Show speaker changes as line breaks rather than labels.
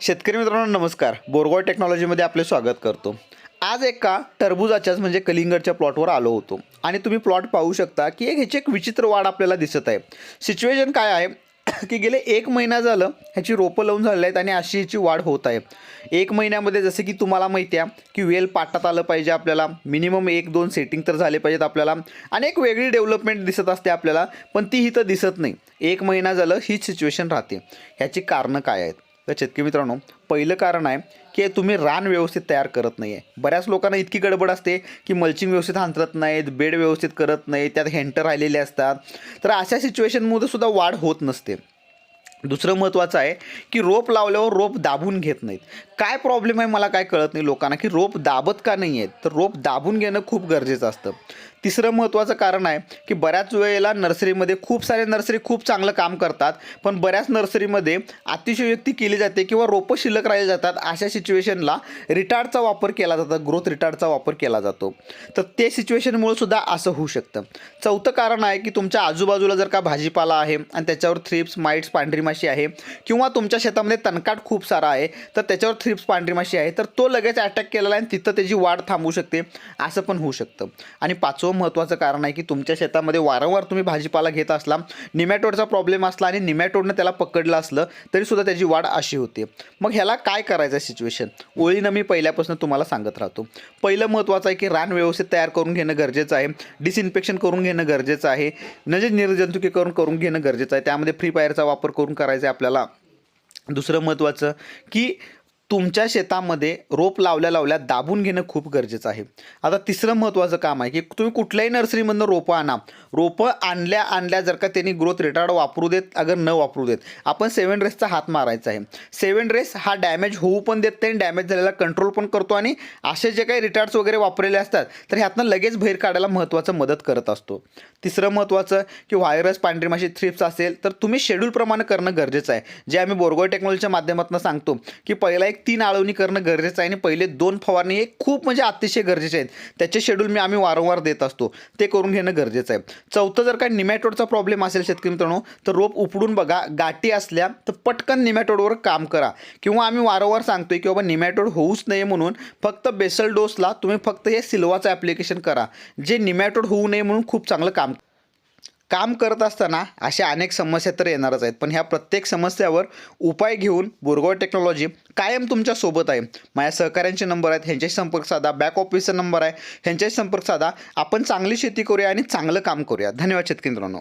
शेतकरी मित्रांनो नमस्कार. बोरगॉड टेक्नॉलॉजीमध्ये आपले स्वागत करतो. आज एका टरबुजाच्याच म्हणजे कलिंगडच्या प्लॉटवर आलो होतो. आणि तुम्ही प्लॉट पाहू शकता की एक ह्याची एक विचित्र वाढ आपल्याला दिसत आहे. सिच्युएशन काय आहे? की गेले एक महिना झालं ह्याची रोपं लावून झालेली आहेत आणि अशी ह्याची वाढ होत आहे. एक महिन्यामध्ये जसे की तुम्हाला माहिती आहे की वेल पाटात आलं पाहिजे आपल्याला. मिनिमम एक दोन सेटिंग तर झाले पाहिजेत आपल्याला. आणि एक वेगळी डेव्हलपमेंट दिसत असते आपल्याला पण ती इथं दिसत नाही. एक महिना झालं हीच सिच्युएशन राहते. ह्याची कारणं काय आहेत? तर शेतकरी मित्रांनो पहिलं कारण आहे की तुम्ही रान व्यवस्थित तयार करत नाही आहे बऱ्याच लोकांना इतकी गडबड असते की मल्चिंग व्यवस्थित हांतरत नाहीत बेड व्यवस्थित करत नाही त्यात हेंटर राहिलेले असतात. तर अशा सिच्युएशनमध्ये सुद्धा वाढ होत नसते. दुसरं महत्त्वाचं आहे की रोप लावल्यावर रोप दाबून घेत नाहीत. काय प्रॉब्लेम आहे? मला काय कळत नाही लोकांना की रोप दाबत का नाही आहेत तर रोप दाबून घेणं खूप गरजेचं असतं. तिसरं महत्त्वाचं कारण आहे की बऱ्याच वेळेला नर्सरीमध्ये खूप सारे नर्सरी खूप चांगलं काम करतात पण बऱ्याच नर्सरीमध्ये अतिशयोक्ती केली जाते किंवा रोपं शिल्लक राहिले जातात अशा सिच्युएशनला रिटार्डचा वापर केला जातो ग्रोथ रिटार्डचा वापर केला जातो. तर ते सिच्युएशनमुळे सुद्धा असं होऊ शकतं. चौथं कारण आहे की तुमच्या आजूबाजूला जर का भाजीपाला आहे आणि त्याच्यावर थ्रिप्स माइट्स पांढरी माशी आहे किंवा तुमच्या शेतामध्ये तणकाट खूप सारा आहे तर त्याच्यावर थ्रिप्स पांढरी माशी आहे तर तो लगेच अटॅक केलेला आहे आणि तिथं त्याची वाढ थांबू शकते असं पण होऊ शकतं. आणि पाचवं महत्त्वाचं कारण आहे की तुमच्या शेतामध्ये वारंवार तुम्ही भाजीपाला घेत असला निमॅटोडचा प्रॉब्लेम असला आणि निमॅटोडनं त्याला पकडलं असलं तरीसुद्धा त्याची वाढ अशी होते. मग ह्याला काय करायचं आहे सिच्युएशन ओळीनं मी पहिल्यापासून तुम्हाला सांगत राहतो. पहिलं महत्त्वाचं आहे की रान व्यवस्थित तयार करून घेणं गरजेचं आहे. डिसइन्फेक्शन करून घेणं गरजेचं आहे. म्हणजे निर्जंतुकीकरण करून घेणं गरजेचं आहे. त्यामध्ये फ्री फायरचा वापर करून करायचा आहे आपल्याला. दुसरं महत्त्वाचं की तुमच्या शेतामध्ये रोप लावल्या लावल्या दाबून घेणं खूप गरजेचं आहे. आता तिसरं महत्त्वाचं काम आहे की तुम्ही कुठल्याही नर्सरीमधनं रोपं आणा. रोपं आणल्या आणल्या जर का त्यांनी ग्रोथ रिटार्ड वापरू देत अगर न वापरू देत आपण सेवन रेसचा हात मारायचा आहे. सेवन रेस हा डॅमेज होऊ पण देत नाही डॅमेज झालेला कंट्रोल पण करतो आणि असे जे काही रिटार्ड्स वगैरे वापरलेले असतात तर ह्यातनं लगेच बाहेर काढायला महत्त्वाचं मदत करत असतो. तिसरं महत्त्वाचं की व्हायरस पांढरी माशी थ्रिप्स असेल तर तुम्ही शेड्यूलप्रमाणे करणं गरजेचं आहे. जे आम्ही बोरगोय टेक्नॉलॉजीच्या माध्यमातून सांगतो की पहिला एक तीन आळवणी करणं गरजेचं आहे आणि पहिले दोन फवारणी हे खूप म्हणजे अतिशय गरजेचे आहेत. त्याचे शेड्यूल मी आम्ही वारंवार देत असतो. ते करून घेणं गरजेचं आहे. चौथं जर काय निमॅटोडचा प्रॉब्लेम असेल शेतकरी मित्रांनो तर रोप उपडून बघा गाठी असल्या तर पटकन निमॅटोडवर काम करा. किंवा आम्ही वारंवार सांगतोय की बाबा निमॅटोड होऊच नये म्हणून फक्त बेसल डोसला तुम्ही फक्त हे सिल्वाचं ॲप्लिकेशन करा. जे निमॅटोड होऊ नये म्हणून खूप चांगलं काम काम करत असताना अशा अनेक समस्या तर येणारच आहेत. पण ह्या प्रत्येक समस्यावर उपाय घेऊन बोरगाव टेक्नॉलॉजी कायम तुमच्यासोबत आहे. माझ्या सहकाऱ्यांचे नंबर आहेत ह्यांच्याशी संपर्क साधा बॅक ऑफिसचा नंबर आहे. ह्यांच्याशी संपर्क साधा. आपण चांगली शेती करूया आणि चांगलं काम करूया. धन्यवाद शेतकरी मित्रांनो.